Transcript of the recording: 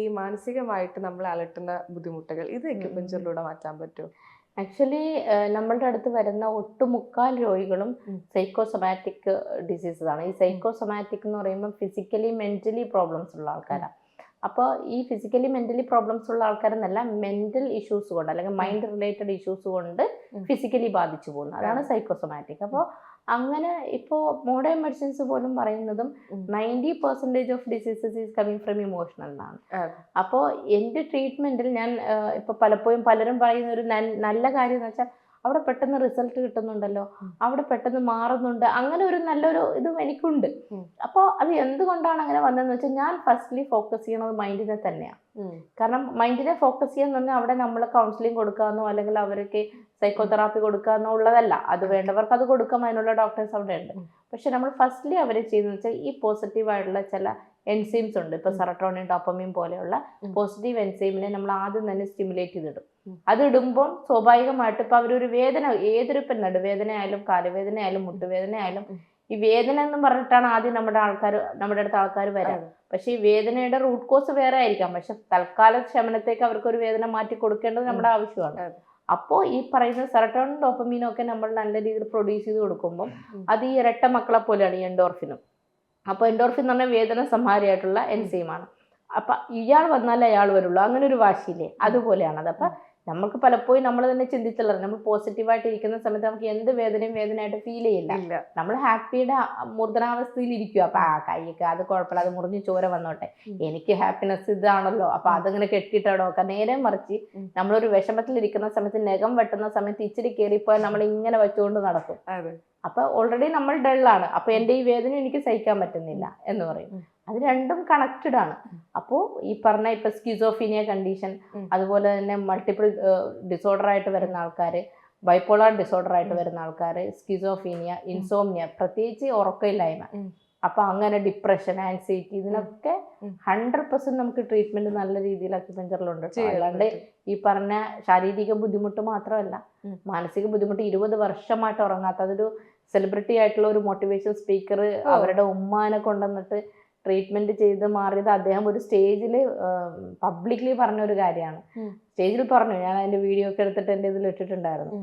ഈ മാനസികമായിട്ട് നമ്മൾ അലട്ടുന്ന ബുദ്ധിമുട്ടുകൾ. ഇത് എക്യുപഞ്ചറിലൂടെ മാറ്റാൻ പറ്റുമോ ആക്ച്വലി നമ്മളുടെ അടുത്ത് വരുന്ന ഒട്ടുമുക്കാൽ രോഗികളും. സൈക്കോസൊമാറ്റിക് ഡിസീസസ് ആണ്. ഈ സൈക്കോസൊമാറ്റിക് എന്ന് പറയുമ്പോൾ ഫിസിക്കലി മെന്റലി പ്രോബ്ലംസ് ഉള്ള ആൾക്കാരാണ് അപ്പോൾ ഈ ഫിസിക്കലി മെന്റലി പ്രോബ്ലംസ് ഉള്ള ആൾക്കാരെന്നല്ല മെന്റൽ ഇഷ്യൂസ് കൊണ്ട് അല്ലെങ്കിൽ മൈൻഡ് റിലേറ്റഡ് ഇഷ്യൂസ് കൊണ്ട് ഫിസിക്കലി ബാധിച്ചു പോകുന്നത്. അതാണ് സൈക്കോസൊമാറ്റിക് അപ്പോൾ അങ്ങനെ ഇപ്പോൾ മോഡേൺ മെഡിസിൻസ് പോലും പറയുന്നതും. Ninety percentage of diseases is coming from emotional എന്നാണ്. അപ്പോ അപ്പോൾ എന്റെ ട്രീറ്റ്മെന്റിൽ ഞാൻ ഇപ്പോൾ പലപ്പോഴും പലരും പറയുന്ന ഒരു നല്ല കാര്യം എന്ന് വെച്ചാൽ അവിടെ പെട്ടെന്ന് റിസൾട്ട് കിട്ടുന്നുണ്ടല്ലോ. അവിടെ പെട്ടെന്ന് മാറുന്നുണ്ട്. അങ്ങനെ ഒരു നല്ലൊരു ഇതും എനിക്കുണ്ട്. അപ്പോ അപ്പോൾ അത് എന്തുകൊണ്ടാണ് അങ്ങനെ വന്നതെന്ന് വെച്ചാൽ ഞാൻ ഫസ്റ്റ്ലി ഫോക്കസ് ചെയ്യണത് മൈൻഡിനെ തന്നെയാണ്. കാരണം മൈൻഡിനെ ഫോക്കസ് ചെയ്യാന്ന് പറഞ്ഞാൽ അവിടെ നമ്മൾ കൗൺസിലിംഗ് കൊടുക്കാമെന്നോ അല്ലെങ്കിൽ അവർക്ക് സൈക്കോതെറാപ്പി കൊടുക്കാമെന്നോ ഉള്ളതല്ല. അത് വേണ്ടവർക്ക് അത് കൊടുക്കാം. അതിനുള്ള ഡോക്ടേഴ്സ് അവിടെ ഉണ്ട് പക്ഷെ നമ്മൾ ഫസ്റ്റ്ലി അവരെ ചെയ്യുന്നത് വെച്ചാൽ ഈ പോസിറ്റീവ് ആയിട്ടുള്ള ചില എൻസൈംസ് ഉണ്ട്. ഇപ്പൊ. സെറട്ടോണിൻ ഡോപ്പമിൻ പോലെയുള്ള പോസിറ്റീവ് എൻസൈമിനെ നമ്മൾ ആദ്യം തന്നെ സ്റ്റിമുലേറ്റ് ചെയ്തിടും. അതിടുമ്പോൾ അത് ഇടുമ്പോൾ സ്വാഭാവികമായിട്ട് ഇപ്പൊ അവരൊരു വേദന ഏതൊരു ഇപ്പം നടുവേദന ആയാലും കാലുവേദന ആയാലും മുട്ടുവേദന ആയാലും. ഈ വേദന എന്ന് പറഞ്ഞിട്ടാണ് ആദ്യം നമ്മുടെ ആൾക്കാർ നമ്മുടെ അടുത്ത് ആൾക്കാർ വരാം. പക്ഷെ ഈ വേദനയുടെ റൂട്ട് കോസ് വേറെ ആയിരിക്കാം. പക്ഷെ തൽക്കാല ശമനത്തേക്ക് അവർക്ക് ഒരു വേദന മാറ്റി കൊടുക്കേണ്ടത് നമ്മുടെ ആവശ്യമാണ്. അപ്പോൾ ഈ പറയുന്ന സെറട്ടോണും ഡോപ്പമീനും ഒക്കെ നമ്മൾ നല്ല രീതിയിൽ പ്രൊഡ്യൂസ് ചെയ്ത് കൊടുക്കുമ്പോൾ അത് ഈ ഇരട്ട മക്കളെ പോലെയാണ് ഈ എൻഡോർഫിനും അപ്പോൾ എൻഡോർഫിൻ എന്ന് പറഞ്ഞാൽ വേദന സംഹാരിയായിട്ടുള്ള എൻസൈമാണ് അപ്പം ഇയാൾ വന്നാലേ അയാൾ വരുള്ളൂ. അങ്ങനെ ഒരു വാശിയില്ലേ? അതുപോലെയാണത്. അപ്പൊ നമുക്ക് പലപ്പോഴും നമ്മൾ തന്നെ ചിന്തിച്ചുള്ളത് നമ്മൾ പോസിറ്റീവായിട്ട് ഇരിക്കുന്ന സമയത്ത് നമുക്ക് എന്ത് വേദനയും വേദനയായിട്ട് ഫീൽ ചെയ്യില്ല. നമ്മൾ ഹാപ്പിയുടെ മൂർധനാവസ്ഥയിൽ ഇരിക്കുക അപ്പൊ ആ കൈയൊക്കെ അത് കുഴപ്പമില്ല അത് മുറിഞ്ഞ് ചോര വന്നോട്ടെ. എനിക്ക് ഹാപ്പിനെസ് ഇതാണല്ലോ. അപ്പൊ അതങ്ങനെ കെട്ടിയിട്ടോ ഒക്കെ നേരെ മറിച്ച്. നമ്മളൊരു വിഷമത്തിൽ ഇരിക്കുന്ന സമയത്ത് നഖം വെട്ടുന്ന സമയത്ത് ഇച്ചിരി കയറിപ്പോയാൽ നമ്മൾ ഇങ്ങനെ വെച്ചുകൊണ്ട് നടക്കും. അതെ അപ്പൊ ഓൾറെഡി നമ്മൾ ഡള്ളാണ് അപ്പൊ എന്റെ ഈ വേദന എനിക്ക് സഹിക്കാൻ പറ്റുന്നില്ല എന്ന് പറയും. അത് രണ്ടും കണക്റ്റഡ് ആണ്. അപ്പോൾ ഈ പറഞ്ഞ ഇപ്പൊ സ്കിസോഫീനിയ കണ്ടീഷൻ അതുപോലെ തന്നെ മൾട്ടിപ്പിൾ ഡിസോർഡർ ആയിട്ട് വരുന്ന ആൾക്കാർ ബൈപ്പോളാർ ഡിസോർഡർ ആയിട്ട് വരുന്ന ആൾക്കാർ സ്കിസോഫീനിയ ഇൻസോമിയ പ്രത്യേകിച്ച് ഉറക്കമില്ലായ്മ. ഉം. അപ്പൊ അങ്ങനെ ഡിപ്രഷൻ ആൻസൈറ്റി ഇതിനൊക്കെ. ഹൺഡ്രഡ് പെർസെന്റ് നമുക്ക് ട്രീറ്റ്മെന്റ് നല്ല രീതിയിൽ അക്യുപഞ്ചറിലുണ്ട് അല്ലാണ്ട് ഈ പറഞ്ഞ ശാരീരിക ബുദ്ധിമുട്ട് മാത്രമല്ല മാനസിക ബുദ്ധിമുട്ട് ഇരുപത് വർഷമായിട്ട് ഉറങ്ങാത്ത അതൊരു സെലിബ്രിറ്റി ആയിട്ടുള്ള ഒരു മോട്ടിവേഷൻ സ്പീക്കർ അവരുടെ ഉമ്മാനെ കൊണ്ടുവന്നിട്ട് ട്രീറ്റ്മെന്റ് ചെയ്ത് മാറിയത് അദ്ദേഹം ഒരു സ്റ്റേജിൽ പബ്ലിക്ലി പറഞ്ഞ ഒരു കാര്യമാണ്. സ്റ്റേജിൽ പറഞ്ഞു. ഞാൻ അതിന്റെ വീഡിയോ ഒക്കെ എടുത്തിട്ട് എന്റെ ഇതിൽ ഇട്ടിട്ടുണ്ടായിരുന്നു.